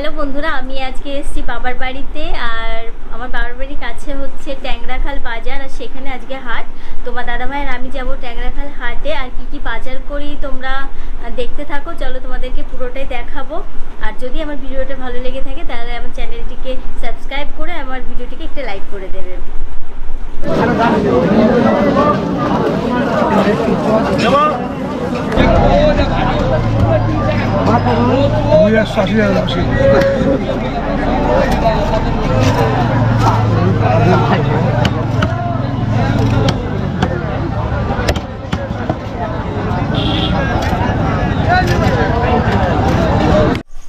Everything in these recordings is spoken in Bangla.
হ্যালো বন্ধুরা, আমি আজকে এসেছি বাবার বাড়িতে আর আমার বাবার বাড়ির কাছে হচ্ছে ট্যাংরাখাল বাজার আর সেখানে আজকে হাট। তোমার দাদা ভাইয়ের আমি যাব ট্যাংরাখাল হাটে আর কি কি বাজার করি তোমরা দেখতে থাকো। চলো তোমাদেরকে পুরোটাই দেখাবো। আর যদি আমার ভিডিওটা ভালো লেগে থাকে, তাহলে আমার চ্যানেলটিকে সাবস্ক্রাইব করে আমার ভিডিওটিকে একটা লাইক করে দেবে।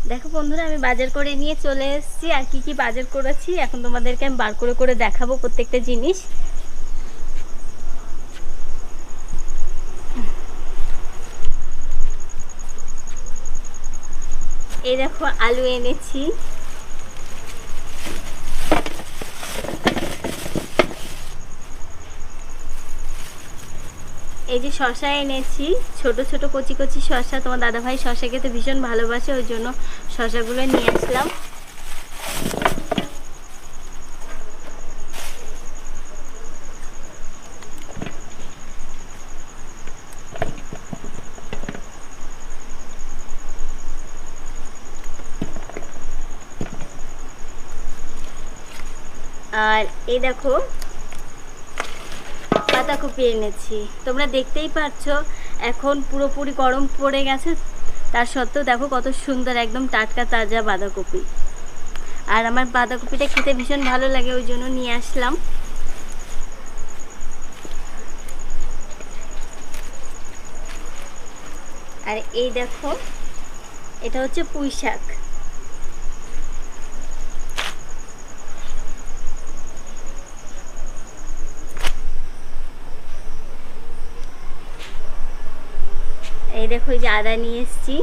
দেখো বন্ধুরা, আমি বাজার করে নিয়ে চলে এসেছি। আর কি কি বাজার করেছি, এখন তোমাদেরকে আমি বার করে করে দেখাবো প্রত্যেকটা জিনিস। এই দেখো আলু এনেছি। এই যে শশা এনেছি, ছোট ছোট কচি কচি শশা তোমার দাদাভাই শশা খেতে ভীষণ ভালোবাসে, ওই জন্য শশাগুলো নিয়ে আসলাম। আর এই দেখো বাঁধাকপি এনেছি। তোমরা দেখতেই পাচ্ছো এখন পুরোপুরি গরম পড়ে গেছে। তার সত্ত্বেও দেখো কত সুন্দর একদম টাটকা তাজা বাঁধাকপি। আর আমার বাঁধাকপিটা খেতে ভীষণ ভালো লাগে, ওই জন্য নিয়ে আসলাম। আর এই দেখো, এটা হচ্ছে পুঁই শাক এই দেখো যে আদা নিয়ে এসছি।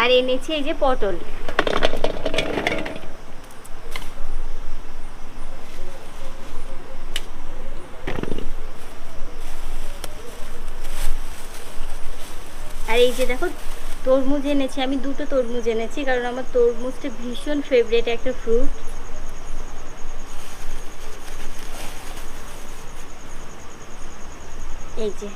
আর এনেছি এই যে পটল। আর এই যে দেখো, তরমুজ এনেছি। আমি দুটো তরমুজ এনেছি, কারণ আমার তরমুজটা ভীষণ ফেভারিট একটা ফ্রুট এই যে।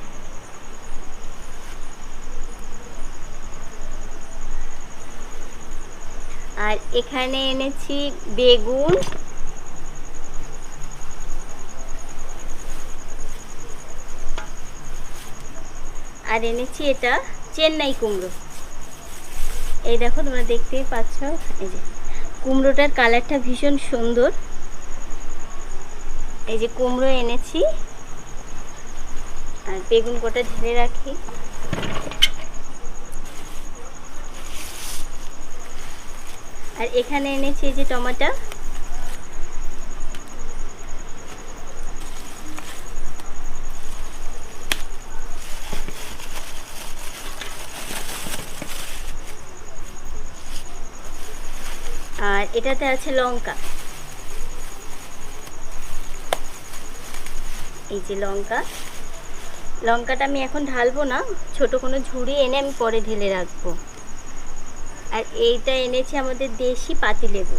আর এখানে এনেছি বেগুন। আর এনেছি এটা চেন্নাই কুমড়ো। এই দেখো তোমরা দেখতেই পাচ্ছ, এই যে। কুমড়োটার কালারটা ভীষণ সুন্দর। এই যে কুমড়ো এনেছি। আর বেগুন কটা ঢেলে রাখি। আর এখানে এনেছি যে টমাটো। আর এটাতে আছে লঙ্কা। এই যে লঙ্কা। লঙ্কাটা আমি এখন ঢালবো না, ছোট কোনো ঝুড়ি এনে আমি পরে ঢেলে রাখব। আর এইটা এনেছি আমাদের দেশি পাতিলেবু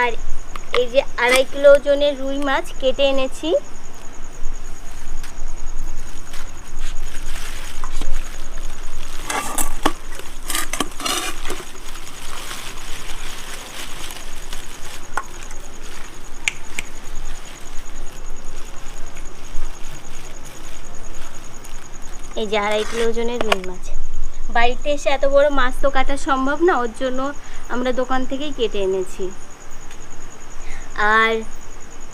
আর এই যে আড়াই কিলো ওজনের রুই মাছ কেটে এনেছি। এই যে আড়াই কিলো ওজনের রুই মাছ। বাড়িতে এসে এত বড় মাছ তো কাটা সম্ভব না, ওর জন্য আমরা দোকান থেকেই কেটে এনেছি। আর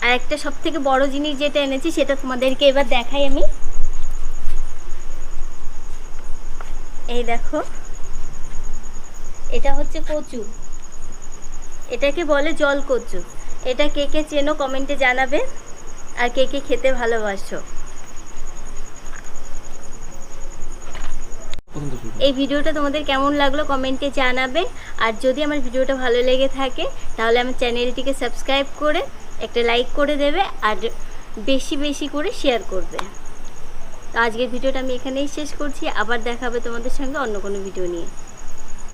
আর একটা সব থেকে বড় জিনিস যেটা এনেছি, সেটা তোমাদেরকে এবার দেখাই আমি। এই দেখো, এটা হচ্ছে কচু। এটাকে বলে জল কচু এটা কে কে চেনো কমেন্টে জানাবে, আর কে কে খেতে ভালোবাসো। এই ভিডিওটা তোমাদের কেমন লাগল কমেন্টে জানাবে। আর যদি আমার ভিডিওটা ভালো লেগে থাকে, তাহলে আমার চ্যানেলটিকে সাবস্ক্রাইব করে একটা লাইক করে দেবে আর বেশি বেশি করে শেয়ার করবে। তো আজকের ভিডিওটা আমি এখানেই শেষ করছি। আবার দেখাবে তোমাদের সঙ্গে অন্য কোনো ভিডিও নিয়ে।